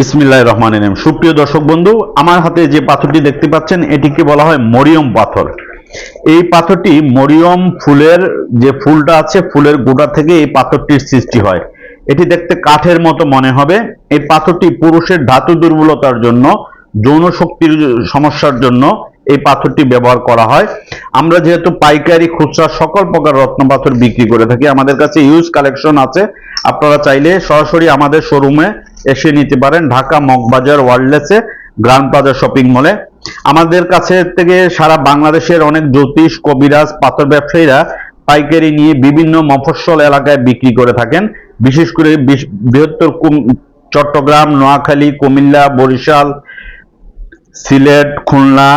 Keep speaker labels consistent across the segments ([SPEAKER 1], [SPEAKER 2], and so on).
[SPEAKER 1] বিসমিল্লাহ রহমান রহিম। সুপ্রিয় দর্শক বন্ধু, আমার হাতে যে পাথরটি দেখতে পাচ্ছেন, এটিকে বলা হয় মরিয়ম পাথর। এই পাথরটি মরিয়ম ফুলের যে ফুলটা আছে, ফুলের গোড়া থেকে এই পাথরটির সৃষ্টি হয়। এটি দেখতে কাঠের মতো মনে হবে। এই পাথরটি পুরুষের ধাতু দুর্বলতার জন্য, যৌন শক্তির সমস্যার জন্য এই পাথরটি ব্যবহার করা হয়। আমরা যেহেতু পাইকারি, খুচরা সকল প্রকার রত্ন পাথর বিক্রি করে থাকি, আমাদের কাছে ইউজ কালেকশন আছে। আপনারা চাইলে সরাসরি আমাদের শোরুমে এসে নিতে পারেন ঢাকা মগবাজার ওয়ার্ল্ডলেসে গ্রান্ড প্লাজা শপিং মলে আমাদের কাছে থেকে সারা বাংলাদেশের অনেক জ্যোতিষ, কবিরাজ, পাথর ব্যবসায়ীরা পাইকারি নিয়ে বিভিন্ন মফস্বল এলাকায় বিক্রি করে থাকেন। বিশেষ করে বৃহত্তর চট্টগ্রাম, নোয়াখালী, কুমিল্লা, বরিশাল, সিলেট, খুলনা,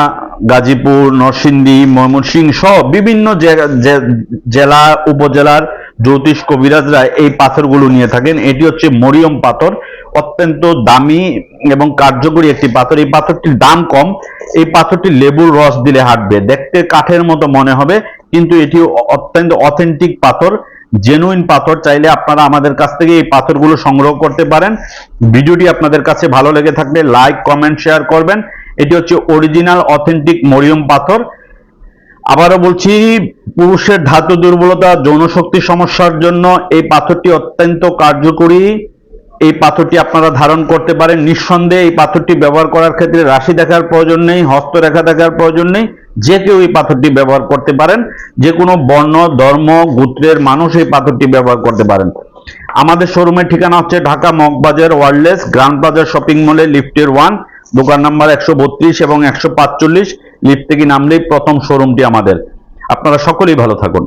[SPEAKER 1] গাজীপুর, নরসিংদী, ময়মনসিংহ সহ বিভিন্ন জেলা, উপজেলার জ্যোতিষ কবিরাজরা এই পাথরগুলো নিয়ে থাকেন। এটি হচ্ছে মরিয়ম পাথর, অত্যন্ত দামি এবং কার্যকরী একটি পাথর। এই পাথরটির দাম কম, এই পাথরটি লেবুর রস দিলে হাঁটবে। দেখতে কাঠের মতো মনে হবে, কিন্তু এটি অত্যন্ত অথেন্টিক পাথর জেনুইন পাথর। চাইলে আপনারা আমাদের কাছ থেকে এই পাথরগুলো সংগ্রহ করতে পারেন। ভিডিওটি আপনাদের কাছে ভালো লেগে থাকলে লাইক কমেন্ট শেয়ার করবেন। এটি হচ্ছে অরিজিনাল অথেন্টিক মরিয়ম পাথর। আবারও বলছি, পুরুষের ধাতু দুর্বলতা, যৌনশক্তি সমস্যার জন্য এই পাথরটি অত্যন্ত কার্যকরী। এই পাথরটি আপনারা ধারণ করতে পারেন। নিঃসন্দেহে এই পাথরটি ব্যবহার করার ক্ষেত্রে রাশি দেখার প্রয়োজন নেই, হস্তরেখা দেখার প্রয়োজন নেই। যে কেউ এই পাথরটি ব্যবহার করতে পারেন। যে কোনো বর্ণ, ধর্ম, গোত্রের মানুষ এই পাথরটি ব্যবহার করতে পারেন। আমাদের শোরুমের ঠিকানা হচ্ছে Dhaka Moghbazar wireless grand bazaar shopping মলে, লিফটের ওয়ান। দোকান নাম্বার একশো বত্রিশ এবং একশো পাঁচচল্লিশ, লিফট থেকে নামলেই প্রথম শোরুমটি আমাদের। আপনারা সকলেই ভালো থাকুন।